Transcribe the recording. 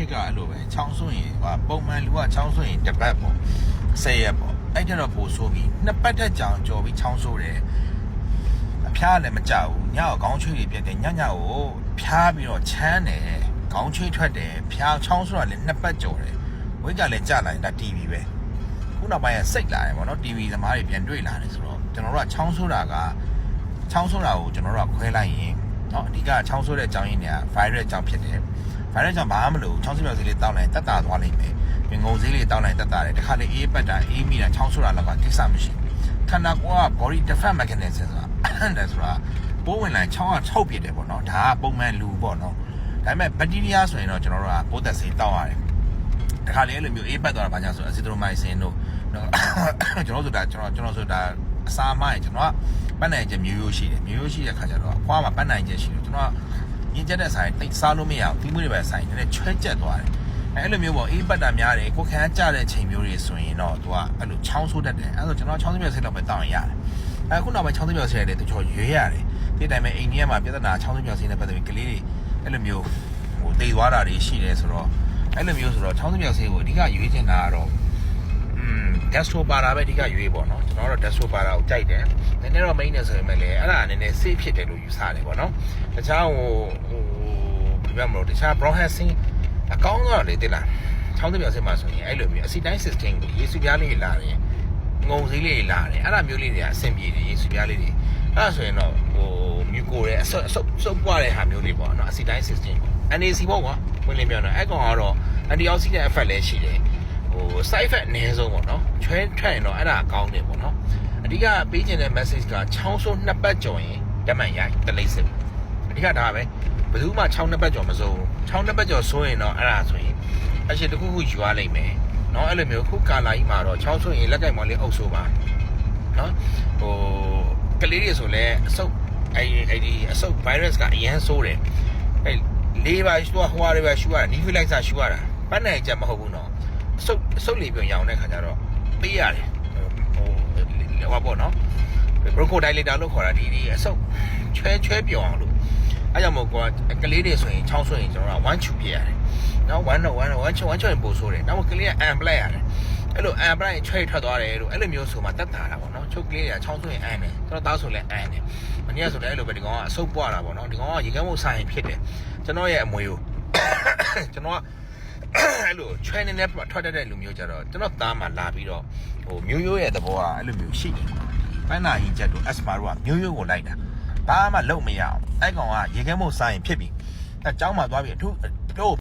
ခေတ်ကအဲ့လိုပဲချောင်းဆိုးရင်ဟာပုံမှန်လူကချောင်းဆိုးရင်တစ်ပတ်ပေါ့ဆယ်ရက်ပေါ့အဲ့ကျတော့ပိုဆိုးပြီးနှစ်ပတ်တက်ကြောင်ကြော်ပြီးချောင်းဆိုးတယ်အဖျားလည်းမကြောက်ဘူးညောက်ခေါင်းချွေးတွေပြတ်တယ်ညညကိုဖျားပြီးတော့ချမ်းတယ်ခေါင်းချွေးထွက်တယ်ဖျားချောင်းဆိုးတာလည်းနှစ်ပတ်ကြော်တယ်ဝိတ်ကလည်းကြာလာရင်ဒါ TV ပဲခုနောက်ပိုင်းကစိတ်လာတယ်ပေါ့နော် TV သမားတွေပြန်တွေ့လာတယ်ဆိုတော့ကျွန်တော်တို့ကချောင်းဆိုးတာက ချောင်းဆိုးတာကိုကျွန်တော်တို့ကခွဲလိုက်ရင်เนาะအဓိကချောင်းဆိုးတဲ့အကြောင်းရင်းတွေက virus ကြောင့်ဖြစ်တယ် virus ကြောင့်ဘာမှမလို့ချောင်းဆိုးပြောက်ဆေးလေးတောက်လိုက်တက်တာသွားလိမ့်မယ်ပြင်ငုံဆေးလေးတောက်လိုက်တက်တာတယ်တခါလေအေးပတ်တာအေးမိတာချောင်းဆိုးတာလည်းပါကိစ္စမရှိဘူးခန္ဓာကိုယ်က body defense mechanism ဆိုတာအဲ့ဒါဆိုတာပိုးဝင်လာချောင်းကချုပ်ပြစ်တယ်ပေါ့နော်ဒါကပုံမှန်လူပေါ့နော်ဒါပေမဲ့ဘက်တီးရီးယားဆိုရင်တော့ကျွန်တော်တို့ကပိုးသက်ဆေးတောက်ရတယ်တခါလေအဲ့လိုမျိုးအေးပတ်သွားတာဘာညာဆိုအစီဒရိုမိုင်ဆင်တို့နော်ကျွန်တော်ဆိုတာကျွန်တော်ကျွန်တော်ဆိုတာအစာမိုင်းကျွန်တော်ကပတ်နိုင်ချက်မျိုးရိုးရှိတယ်မျိုးရိုးရှိတဲ့ခါကျတော့အဖွားမှာပတ်နိုင်ချက်ရှိတယ်ကျွန်တော်က ရင်ကျက်တဲ့ဆိုင်တိတ်စားလို့မရဘူးပြီးမှုတွေပဲဆိုင်နည်းနည်းချွဲကျက်သွားတယ်အဲ့လိုမျိုးပေါ့အေးပတ်တာများတယ်ကိုခန်းကြတဲ့ချိန်မျိုးတွေဆိုရင်တော့သူကအဲ့လိုချောင်းဆိုးတတ်တယ်အဲ့ဒါဆိုကျွန်တော်ချောင်းစပြည့်စိတ်တော့ပဲတောင်းရင်ရတယ်အခုနောက်ပိုင်းချောင်းစပြည့်စိတ်ရတယ်တချို့ရွေးရတယ်ဒီတိုင်းပဲအိန္ဒိယမှာပြဿနာချောင်းစပြည့်စိတ်နဲ့ပတ်သက်ပြီးကလေးတွေအဲ့လိုမျိုးဟိုတိတ်သွားတာတွေရှိတယ်ဆိုတော့အဲ့လိုမျိုးဆိုတော့ချောင်းစပြည့်စိတ်ကိုအဓိကရွေးချင်တာကတော့อืม destro para ပဲအဓိကရွေးပေါ့နော်ကျွန်တော်ကတော့ destro para ကိုကြိုက်တယ်နည်းနည်းတော့ main နေဆိုရင်လည်းအဲ့ဒါနည်းနည်း safe ဖြစ်တယ်လို့ယူဆတယ်ပေါ့နော်တခြားဟိုဟိုဘယ်မှာမလို့တခြား broadcasting အကောင်းတော့လေတိလားချောင်းသပြောစင်မှာဆိုရင်အဲ့လိုမျိုး acetine system ကိုရေစုပြားလေးလာတယ်ငုံစည်းလေးလာတယ်အဲ့ဒါမျိုးလေးတွေကအဆင်ပြေတယ်ရေစုပြားလေးတွေအဲ့ဒါဆိုရင်တော့ဟိုမြူကိုရဲ့အဆုပ်အဆုပ်စုပ်ပွားတဲ့ဟာမျိုးလေးပေါ့နော် acetine system ပေါ့ NAC ပေါ့ကွာဝင်လင်းပြောတော့အဲ့ကောင်ကတော့ antioxidant effect လည်းရှိတယ် ဟို side effect အနည်းဆုံးပေါ့နော်ချွဲထွက်ရင်တော့အဲ့ဒါအကောင်းတယ်ပေါ့နော်အဓိကပေးချင်တဲ့ message ကချောင်းဆိုးနှစ်ပတ်ကြော်ရင်ဓာတ်မှန်ရိုက်တလိမ့်စစ်အဓိကဒါပဲဘယ်သူမှချောင်းနှစ်ပတ်ကြော်မစိုးဘူးချောင်းနှစ်ပတ်ကြော်ဆိုးရင်တော့အဲ့ဒါဆိုရင်အရှင်တစ်ခုခုယူရလိမ့်မယ်နော်အဲ့လိုမျိုးခုကာလာကြီးမှာတော့ချောင်းဆိုးရင်လက်ကင်မော်လေးအုပ်ဆိုးပါနော်ဟိုကလေးတွေဆိုလဲအဆုပ်အဲ့အဲ့ဒီအဆုပ် virus ကအရန်ဆိုးတယ်အဲ့လေးပါရှူဟွာတွေပါရှူရတာနီဖီလိုက်စာရှူရတာပတ်နိုင်ကြမဟုတ်ဘူးနော် စုပ်စုပ်လေပြုံရအောင်တဲ့ခါကျတော့ပေးရတယ်ဟိုဟိုပေါ့နော်ဘရိုကိုဒိုင်လေတာလို့ခေါ်တာဒီဒီအစုပ်ချွဲချွဲပြုံအောင်လို့အဲကြောင့်မို့ကွာကလေးတွေဆိုရင်ချောင်းဆိုရင်ကျွန်တော်ကဝမ်းချူပြရတယ်နော်ဝမ်းတော့ဝမ်းတော့ဝမ်းချဝမ်းချရင်ပို့ဆိုးတယ်နောက်ကလေးကအမ်ပလက်ရတယ်အဲ့လိုအမ်ပလက်ချွဲထွက်သွားတယ်လို့အဲ့လိုမျိုးဆိုမှတတ်တာတာပေါ့နော်ချုပ်ကလေးတွေကချောင်းဆိုရင်အမ်တယ်ကျွန်တော်သားဆိုလည်းအမ်တယ်မနေ့ကဆိုလည်းအဲ့လိုပဲဒီကောင်ကအဆုပ်ပွားတာပေါ့နော်ဒီကောင်ကရေကမ်းမို့ဆိုင်ဖြစ်တယ်ကျွန်တော်ရဲ့အမွေကိုကျွန်တော်က အဲ့လို training နဲ့ထွက်တတ်တဲ့လူမျိုးကြတော့ကျွန်တော်သားမှလာပြီးတော့ဟိုမျိုးရိုးရဲ့သဘောကအဲ့လိုမျိုးရှိတယ်။ပန်းနာကြီးချက်တို့ asma တို့ကမျိုးရိုးကိုလိုက်တာ။ဘာမှလုံမရအောင်။အဲ့ကောင်ကရေခဲမို့စားရင်ဖြစ်ပြီ။အဲเจ้าမှသွားပြီးအထူး